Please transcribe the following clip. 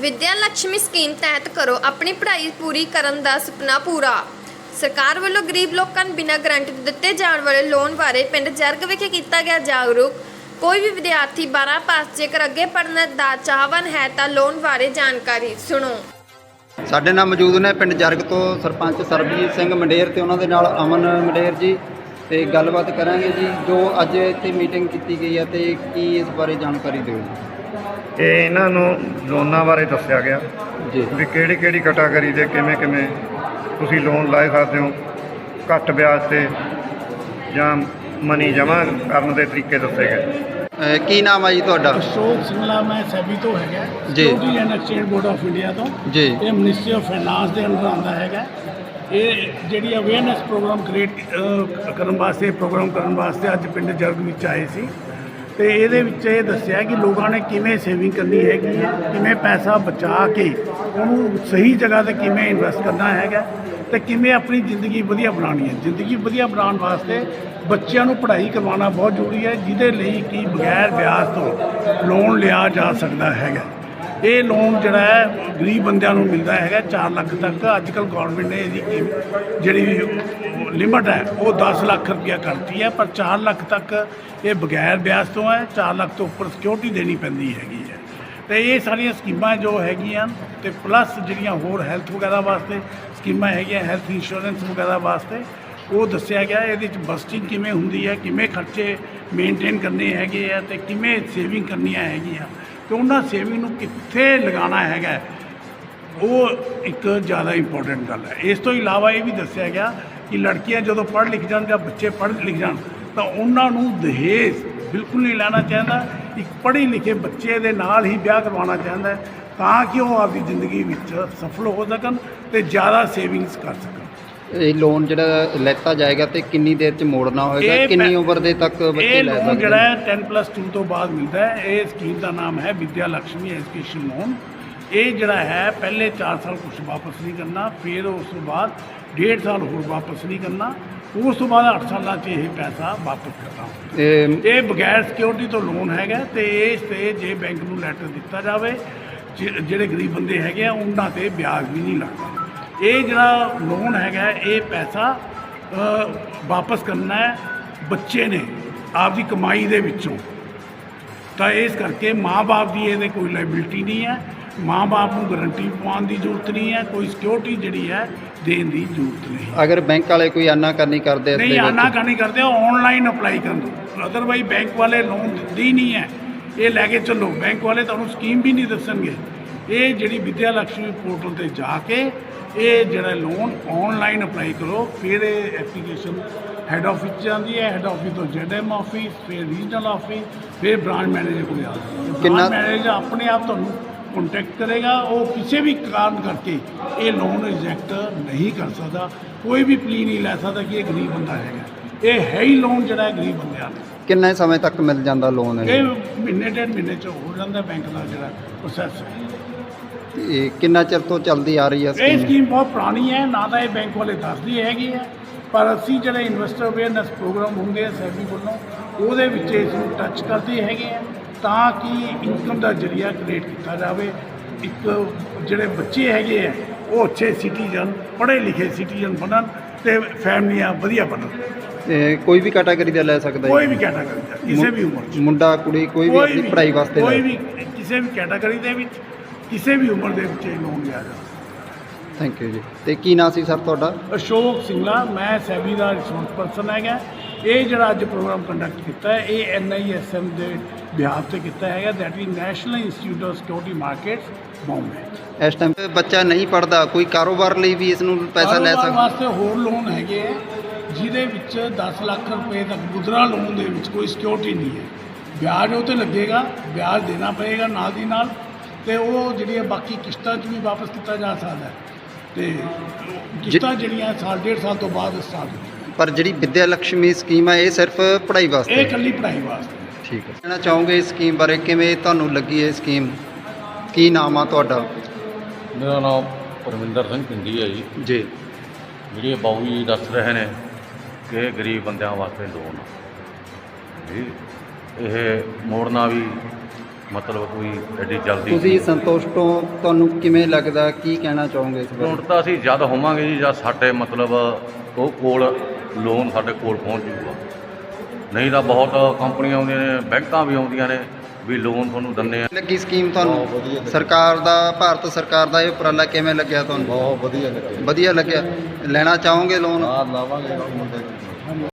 ਵਿਦਿਆ Lakshmi scheme ਤਹਿਤ ਕਰੋ, ਆਪਣੀ ਪੜ੍ਹਾਈ ਪੂਰੀ ਕਰਨ ਦਾ ਸੁਪਨਾ ਪੂਰਾ। ਸਰਕਾਰ ਵੱਲੋਂ ਗਰੀਬ ਲੋਕਾਂ ਨੂੰ ਬਿਨਾਂ ਗਰੰਟੀ ਦਿੱਤੇ ਜਾਣ ਵਾਲੇ ਲੋਨ ਬਾਰੇ ਪਿੰਡ ਜਰਗ ਵਿਖੇ ਕੀਤਾ ਗਿਆ ਜਾਗਰੂਕ। ਕੋਈ ਵੀ ਵਿਦਿਆਰਥੀ 12 ਪਾਸ ਜੇਕਰ ਅੱਗੇ ਪੜ੍ਹਨ ਦਾ ਚਾਹਵਾਨ ਹੈ ਤਾਂ ਲੋਨ ਬਾਰੇ ਜਾਣਕਾਰੀ ਸੁਣੋ। ਸਾਡੇ ਨਾਲ ਮੌਜੂਦ ਨੇ ਪਿੰਡ ਜਰਗ ਤੋਂ ਸਰਪੰਚ ਸਰਬਜੀਤ ਸਿੰਘ ਮੰਡੇਰ ਤੇ ਉਹਨਾਂ ਦੇ ਨਾਲ ਅਮਨ ਮੰਡੇਰ ਜੀ। ਤੇ ਗੱਲਬਾਤ ਕਰਾਂਗੇ ਜੀ, ਜੋ ਅੱਜ ਇੱਥੇ ਮੀਟਿੰਗ ਕੀਤੀ ਗਈ ਹੈ ਤੇ ਕੀ ਇਸ ਬਾਰੇ ਜਾਣਕਾਰੀ ਦਿਓ ਜੀ। ਇਹ ਇਹਨਾਂ ਨੂੰ ਲੋਨਾਂ ਬਾਰੇ ਦੱਸਿਆ ਗਿਆ ਜੀ। ਵੀ ਕਿਹੜੀ ਕਿਹੜੀ ਕੈਟਾਗਰੀ ਦੇ ਕਿਵੇਂ ਕਿਵੇਂ ਤੁਸੀਂ ਲੋਨ ਲੈ ਸਕਦੇ ਹੋ ਘੱਟ ਵਿਆਜ ਤੇ ਜਾਂ ਮਨੀ ਜਮ੍ਹਾਂ ਕਰਨ ਦੇ ਤਰੀਕੇ ਦੱਸੇ ਗਏ। ਅਹ ਕੀ ਨਾਮ ਆ ਜੀ ਤੁਹਾਡਾ? ਅਸ਼ੋਕ ਸਿੰਘਲਾ ਮੈਂ ਸੈਬੀ ਤੋਂ ਹੈਗਾ। ਜੀ। Security and exchange board of India ਤੋਂ। ਜੀ। ਇਹ ਮਿਨਿਸਟਰੀ ਆਫ ਫਾਈਨਾਂਸ ਦੇ ਅੰਡਰ ਆਉਂਦਾ ਹੈਗਾ। ਇਹ ਜਿਹੜੀ ਅਵੇਅਰਨੈਸ ਪ੍ਰੋਗਰਾਮ ਕ੍ਰੀਏਟ ਕਰਨ ਵਾਸਤੇ ਪ੍ਰੋਗਰਾਮ ਕਰਨ ਵਾਸਤੇ ਅੱਜ ਪਿੰਡ ਜਰਗ ਵਿੱਚ ਆਏ ਸੀ। ਤੇ ਇਹਦੇ ਵਿੱਚ ਇਹ ਦੱਸਿਆ ਕਿ ਲੋਕਾਂ ਨੇ ਕਿਵੇਂ ਸੇਵਿੰਗ ਕਰਨੀ ਹੈਗੀ ਹੈ, ਕਿਵੇਂ ਪੈਸਾ ਬਚਾ ਕੇ ਉਹਨੂੰ ਸਹੀ ਜਗ੍ਹਾ ਤੇ ਕਿਵੇਂ ਇਨਵੈਸਟ ਕਰਨਾ ਹੈਗਾ ਤੇ ਕਿਵੇਂ ਆਪਣੀ ਜ਼ਿੰਦਗੀ ਵਧੀਆ ਬਣਾਉਣੀ ਹੈ। ਜ਼ਿੰਦਗੀ ਵਧੀਆ ਬਣਾਉਣ ਵਾਸਤੇ ਬੱਚਿਆਂ ਨੂੰ ਪੜ੍ਹਾਈ ਕਰਵਾਉਣਾ ਬਹੁਤ ਜ਼ਰੂਰੀ ਹੈ, ਜਿਹਦੇ ਲਈ ਕਿ ਬਗੈਰ ਵਿਆਜ ਤੋਂ ਲੋਨ ਲਿਆ ਜਾ ਸਕਦਾ ਹੈਗਾ। ਇਹ ਲੋਨ ਜਿਹੜਾ ਹੈ, ਗਰੀਬ ਬੰਦਿਆਂ ਨੂੰ ਮਿਲਦਾ ਹੈਗਾ 4 ਲੱਖ ਤੱਕ। ਅੱਜ ਕੱਲ ਗਵਰਨਮੈਂਟ ਨੇ ਇਹਦੀ ਜਿਹੜੀ ਲਿਮਟ ਹੈ, ਉਹ 10 ਲੱਖ ਰੁਪਇਆ ਕਰਤੀ ਹੈ, ਪਰ 4 ਲੱਖ ਤੱਕ ਇਹ ਬਗੈਰ ਵਿਆਜ ਤੋਂ ਹੈ 4 ਲੱਖ ਤੋਂ ਉੱਪਰ ਸਿਕਿਉਰਿਟੀ ਦੇਣੀ ਪੈਂਦੀ ਹੈਗੀ ਹੈ। ਤੇ ਇਹ ਸਾਰੀਆਂ ਸਕੀਮਾਂ ਜੋ ਹੈਗੀਆਂ, ਤੇ ਪਲੱਸ ਜਿਹੜੀਆਂ ਹੋਰ ਹੈਲਥ ਵਗੈਰਾ ਵਾਸਤੇ ਸਕੀਮਾਂ ਹੈਗੀਆਂ ਹੈਲਥ ਇੰਸ਼ੋਰੈਂਸ ਵਗੈਰਾ ਵਾਸਤੇ, ਉਹ ਦੱਸਿਆ ਗਿਆ, ਇਹਦੇ ਵਿੱਚ ਬਸਟਿੰਗ ਕਿਵੇਂ ਹੁੰਦੀ ਹੈ, ਕਿਵੇਂ ਖਰਚੇ ਮੇਨਟੇਨ ਕਰਨੇ ਹੈਗੇ ਆ, ਤੇ ਕਿਵੇਂ ਸੇਵਿੰਗ ਕਰਨੀਆਂ ਹੈਗੀਆਂ। ਕਿ ਉਹਨਾਂ ਸੇਵਿੰਗ ਨੂੰ ਕਿੱਥੇ ਲਗਾਉਣਾ ਹੈਗਾ? ਉਹ ਇੱਕ ਜ਼ਿਆਦਾ ਇੰਪੋਰਟੈਂਟ ਗੱਲ ਹੈ। ਇਸ ਤੋਂ ਇਲਾਵਾ ਇਹ ਵੀ ਦੱਸਿਆ ਗਿਆ ਕਿ ਲੜਕੀਆਂ ਜਦੋਂ ਪੜ੍ਹ ਲਿਖ ਜਾਣ ਜਾਂ ਬੱਚੇ ਪੜ੍ਹ ਲਿਖ ਜਾਣ, ਤਾਂ ਉਹਨਾਂ ਨੂੰ ਦਹੇਜ ਬਿਲਕੁਲ ਨਹੀਂ ਲੈਣਾ ਚਾਹੀਦਾ। ਇੱਕ ਪੜ੍ਹੇ ਲਿਖੇ ਬੱਚੇ ਦੇ ਨਾਲ ਹੀ ਵਿਆਹ ਕਰਵਾਉਣਾ ਚਾਹੁੰਦਾ ਤਾਂ ਕਿ ਉਹ ਆਪਦੀ ਜ਼ਿੰਦਗੀ ਵਿੱਚ ਸਫਲ ਹੋ ਸਕਣ ਤੇ ਜ਼ਿਆਦਾ ਸੇਵਿੰਗਸ ਕਰ ਸਕਣ। ਇਹ ਲੋਨ ਜਿਹੜਾ ਲੈਤਾ ਜਾਏਗਾ ਤੇ ਕਿੰਨੀ ਦੇਰ ਚ ਮੋੜਨਾ ਹੋਏਗਾ? ਇਹ ਕਿੰਨੀ ਉਮਰ ਦੇ ਤੱਕ ਬੱਚੇ ਇਹ ਲੈ ਲੋਨ ਸਕਦੇ ਜਿਹੜਾ? ਹੈ 10 ਪਲੱਸ 2 ਤੋਂ ਬਾਅਦ ਮਿਲਦਾ ਹੈ। ਇਹ ਸਕੀਮ ਦਾ ਨਾਮ ਹੈ ਵਿਦਿਆ ਲక్ష్ਮੀ ਐਜੂਕੇਸ਼ਨ ਲੋਨ ਇਹ ਜਿਹੜਾ ਹੈ ਪਹਿਲੇ 4 ਸਾਲ ਕੁਝ ਵਾਪਸ ਨਹੀਂ ਕਰਨਾ ਫਿਰ ਉਸ ਤੋਂ ਬਾਅਦ 1.5 ਸਾਲ ਹੋਰ ਵਾਪਸ ਨਹੀਂ ਕਰਨਾ ਉਸ ਤੋਂ ਬਾਅਦ 8 ਸਾਲਾਂ 'ਚ ਇਹ ਪੈਸਾ ਵਾਪਸ ਕਰਨਾ। ਇਹ ਇਹ ਬਗੈਰ ਸਿਕਿਉਰਿਟੀ ਤੋਂ ਲੋਨ ਹੈਗਾ ਤੇ ਇਸ ਤੇ ਜੇ ਬੈਂਕ ਨੂੰ ਲੈਟਰ ਦਿੱਤਾ ਜਾਵੇ ਜਿ- ਜਿਹੜੇ ਗਰੀਬ ਬੰਦੇ ਹੈਗੇ ਆ ਉਹਨਾਂ ਤੇ ਵਿਆਜ ਵੀ ਨਹੀਂ ਲੱਗਦਾ। ਇਹ ਜਿਹੜਾ ਲੋਨ ਹੈਗਾ ਇਹ ਪੈਸਾ ਵਾਪਸ ਕਰਨਾ ਹੈ ਬੱਚੇ ਨੇ ਆਪਦੀ ਕਮਾਈ ਦੇ ਵਿੱਚੋਂ। ਤਾਂ ਇਸ ਕਰਕੇ ਮਾਂ-ਬਾਪ ਦੀ ਇਹਦੇ ਕੋਈ ਲਾਇਬਿਲਟੀ ਨਹੀਂ ਹੈ। ਮਾਂ-ਬਾਪ ਨੂੰ ਗਾਰੰਟੀ ਪਾਉਣ ਦੀ ਜ਼ਰੂਰਤ ਨਹੀਂ ਹੈ ਕੋਈ ਸਿਕਿਉਰਿਟੀ ਜਿਹੜੀ ਹੈ ਦੇਣ ਦੀ ਜ਼ਰੂਰਤ ਨਹੀਂ ਅਗਰ ਬੈਂਕ ਵਾਲੇ ਕੋਈ ਆਨਾਕਾਨੀ ਕਰਦੇ ਇਸ ਨਹੀਂ ਦੇ ਆਨਾ ਵਿੱਚ? ਕਾਨੀ ਕਰਦੇ ਆਨਲਾਈਨ ਅਪਲਾਈ ਕਰਨ ਦੋ। ਅਦਰਵਾਈਜ਼ ਬੈਂਕ ਵਾਲੇ ਲੋਨ ਦਿੰਦੇ ਹੀ ਨਹੀਂ ਹੈ। ਇਹ ਲੈ ਕੇ ਚੱਲੋ ਬੈਂਕ ਵਾਲੇ ਤੁਹਾਨੂੰ ਸਕੀਮ ਵੀ ਨਹੀਂ ਦੱਸਣਗੇ। ਇਹ ਜਿਹੜੀ ਵਿਦਿਆ ਲక్ష్ਮੀ ਪੋਰਟਲ ਤੇ ਜਾ ਕੇ ਇਹ ਜਿਹੜਾ ਲੋਨ ਆਨਲਾਈਨ ਅਪਲਾਈ ਕਰੋ ਫਿਰ ਇਹ ਐਪਲੀਕੇਸ਼ਨ ਹੈੱਡ ਆਫਿਸ ਜਾਂਦੀ ਹੈ ਹੈੱਡ ਆਫਿਸ ਤੋਂ ਜੈਡਐਮ ਆਫਿਸ ਫਿਰ ਰੀਜਨਲ ਆਫਿਸ ਫਿਰ ਬ੍ਰਾਂਚ ਮੈਨੇਜਰ ਕੋਲ ਕਿੰਨਾ- ਹੈ ਮੈਨੇਜਰ ਆਪਣੇ ਆਪ ਤੁਹਾਨੂੰ ਕੰਟੈਕਟ ਕਰੇਗਾ ਉਹ ਕਿਸੇ ਵੀ ਕਾਰਨ ਕਰਕੇ ਇਹ ਲੋਨ ਰਿਜੈਕਟ ਨਹੀਂ ਕਰ ਸਕਦਾ। ਕੋਈ ਵੀ ਪਲੀ ਨਹੀਂ ਲੈ ਸਕਦਾ ਕਿ ਇਹ ਗਰੀਬ ਬੰਦਾ ਹੈਗਾ। ਇਹ ਹੈ ਹੀ ਲੋਨ ਜਿਹੜਾ ਗਰੀਬ ਬੰਦਿਆਂ ਦਾ ਕਿੰਨੇ ਸਮੇਂ ਤੱਕ ਮਿਲ ਜਾਂਦਾ ਲੋਨ ਇਹ? ਮਹੀਨੇ ਡੇਢ ਮਹੀਨੇ ਚ ਹੋ ਜਾਂਦਾ ਬੈਂਕ ਦਾ ਜਿਹੜਾ ਪ੍ਰੋਸੈਸ ਹੈ। ਇਹ ਕਿੰਨਾ ਚਿਰ ਤੋਂ ਚੱਲਦੀ ਆ ਰਹੀ ਹੈ ਇਹ ਸਕੀਮ? ਸਕੀਮ ਬਹੁਤ ਪੁਰਾਣੀ ਹੈ ਨਾ ਤਾਂ ਇਹ ਬੈਂਕ ਵਾਲੇ ਦੱਸਦੀ ਹੈਗੀ ਹੈ ਪਰ ਅਸੀਂ ਜਿਹੜੇ ਇਨਵੈਸਟਰ ਅਵੇਅਰਨੈਸ ਪ੍ਰੋਗਰਾਮ ਹੁੰਦੇ ਆ ਸੈਬੀ ਵੱਲੋਂ ਉਹਦੇ ਵਿੱਚ ਇਸ ਨੂੰ ਟੱਚ ਕਰਦੇ ਹੈਗੇ ਆ ਤਾਂ ਕਿ ਇਨਕਮ ਦਾ ਜਰੀਆ ਕ੍ਰੀਏਟ ਕੀਤਾ ਜਾਵੇ। ਇੱਕ ਜਿਹੜੇ ਬੱਚੇ ਹੈਗੇ ਆ ਉਹ ਅੱਛੇ ਸਿਟੀਜ਼ਨ ਪੜ੍ਹੇ ਲਿਖੇ ਸਿਟੀਜ਼ਨ ਬਣਨ ਤੇ ਫੈਮਲੀਆਂ ਵਧੀਆ ਬਣਨ। ਇਹ ਕੋਈ ਵੀ ਕੈਟਾਗਰੀ ਦਾ ਲੈ ਸਕਦਾ ਕੋਈ ਵੀ ਕੈਟਾਗਰੀ ਦਾ ਕਿਸੇ ਵੀ ਉਮਰ 'ਚ। ਮੁੰਡਾ ਕੁੜੀ ਕੋਈ ਵੀ ਆਪਣੀ ਪੜ੍ਹਾਈ ਵਾਸਤੇ ਕੋਈ ਲੈ ਵੀ ਕਿਸੇ ਵੀ ਕੈਟਾਗਰੀ ਦੇ ਵਿੱਚ। ਕਿਸੇ ਵੀ ਉਮਰ ਦੇ ਵਿੱਚ ਇਹ ਲੋਨ ਲਿਆ ਜਾ ਥੈਂਕ ਯੂ ਜੀ। ਤੇ ਕੀ ਨਾਂ ਸੀ ਸਰ ਤੁਹਾਡਾ? ਅਸ਼ੋਕ ਸਿੰਘਲਾ ਮੈਂ ਸੈਬੀ ਦਾ ਰਿਸੋਰਸ ਪਰਸਨ ਹੈਗਾ। ਇਹ ਜਿਹੜਾ ਅੱਜ ਪ੍ਰੋਗਰਾਮ ਕੰਡਕਟ ਕੀਤਾ ਹੈ ਇਹ ਐਨਆਈਐਸਐਮ ਦੇ ਬਿਹਾਰ ਤੇ ਕੀਤਾ ਹੈਗਾ that is national institute of security markets Bombay ਇਸ ਟਾਈਮ ਬੱਚਾ ਨਹੀਂ ਪੜਦਾ ਕੋਈ ਕਾਰੋਬਾਰ ਲਈ ਵੀ ਇਸ ਨੂੰ ਪੈਸਾ ਲੈ ਸਕਦਾ। ਵਾਸਤੇ ਹੋਰ ਲੋਨ ਹੈਗੇ ਹੈ ਜਿਹਦੇ ਵਿੱਚ 10 ਲੱਖ ਰੁਪਏ ਤੱਕ ਮੁਦਰਾ ਲੋਨ ਦੇ ਵਿੱਚ ਕੋਈ ਸਿਕਿਉਰਿਟੀ ਨਹੀਂ ਹੈ। ਵਿਆਜ ਉਹ ਤੇ ਲੱਗੇਗਾ ਵਿਆਜ ਦੇਣਾ ਪਏਗਾ ਨਾਲ ਦੀ ਨਾਲ। ਤੇ ਉਹ ਜਿਹੜੀਆਂ ਬਾਕੀ ਕਿਸ਼ਤਾਂ 'ਚ ਵੀ ਵਾਪਸ ਕੀਤਾ ਜਾ ਸਕਦਾ ਹੈ। ਤੇ ਕਿਸ਼ਤਾਂ ਜਿਹੜੀਆਂ ਸਾਲ ਡੇਢ ਸਾਲ ਤੋਂ ਬਾਅਦ ਸਟਾਰਟ ਹੁੰਦੀਆਂ ਪਰ ਜਿਹੜੀ ਵਿਦਿਆ ਲక్ష్ਮੀ ਸਕੀਮ ਹੈ ਇਹ ਸਿਰਫ ਪੜ੍ਹਾਈ ਵਾਸਤੇ ਇਹ। ਇਕੱਲੀ ਪੜ੍ਹਾਈ ਵਾਸਤੇ। ਠੀਕ ਹੈ। ਕਹਿਣਾ ਚਾਹੋਗੇ ਇਸ ਸਕੀਮ ਬਾਰੇ ਕਿਵੇਂ ਤੁਹਾਨੂੰ ਲੱਗੀ ਇਹ ਸਕੀਮ? ਕੀ ਨਾਮ ਆ ਤੁਹਾਡਾ? ਮੇਰਾ ਨਾਮ ਪਰਮਿੰਦਰ ਸਿੰਘ ਪਿੰਡੀ ਹੈ ਜੀ। ਜੀ। ਜਿਹੜੀ ਬਾਊ ਜੀ ਦੱਸ ਰਹੇ ਨੇ ਕਿ ਇਹ ਗਰੀਬ ਬੰਦਿਆਂ ਵਾਸਤੇ ਲੋਨ ਜੀ। ਇਹ ਮੋੜਨਾ ਵੀ ਮਤਲਬ ਕੋਈ ਐਡੀ ਜਲਦੀ ਤੁਸੀਂ ਸੰਤੁਸ਼ਟ ਹੋ? ਤੁਹਾਨੂੰ ਕਿਵੇਂ ਲੱਗਦਾ? ਕੀ ਕਹਿਣਾ ਚਾਹੋਗੇ ਇਸ ਹੁਣ ਬਾਰੇ ਤਾਂ ਅਸੀਂ ਜਦ ਹੋਵਾਂਗੇ ਜੀ ਜਦ ਸਾਡੇ ਮਤਲਬ ਉਹ ਕੋਲ ਲੋਨ ਸਾਡੇ ਕੋਲ ਪਹੁੰਚ ਜੂਗਾ। ਨਹੀਂ ਤਾਂ ਬਹੁਤ ਕੰਪਨੀਆਂ ਆਉਂਦੀਆਂ ਨੇ ਬੈਂਕਾਂ ਵੀ ਆਉਂਦੀਆਂ ਨੇ ਵੀ ਲੋਨ ਤੁਹਾਨੂੰ ਦਿੰਦੇ ਆ। ਲੱਗੀ ਸਕੀਮ ਤੁਹਾਨੂੰ। ਸਰਕਾਰ ਦਾ ਭਾਰਤ ਸਰਕਾਰ ਦਾ ਇਹ ਉਪਰਾਲਾ ਕਿਵੇਂ ਲੱਗਿਆ ਤੁਹਾਨੂੰ? ਬਹੁਤ ਵਧੀਆ ਲੱਗਿਆ। ਵਧੀਆ ਲੱਗਿਆ। ਲੈਣਾ ਚਾਹੋਗੇ ਲੋਨ ਆ ਲਾਵਾਂਗੇ। ਮੁੰਡੇ।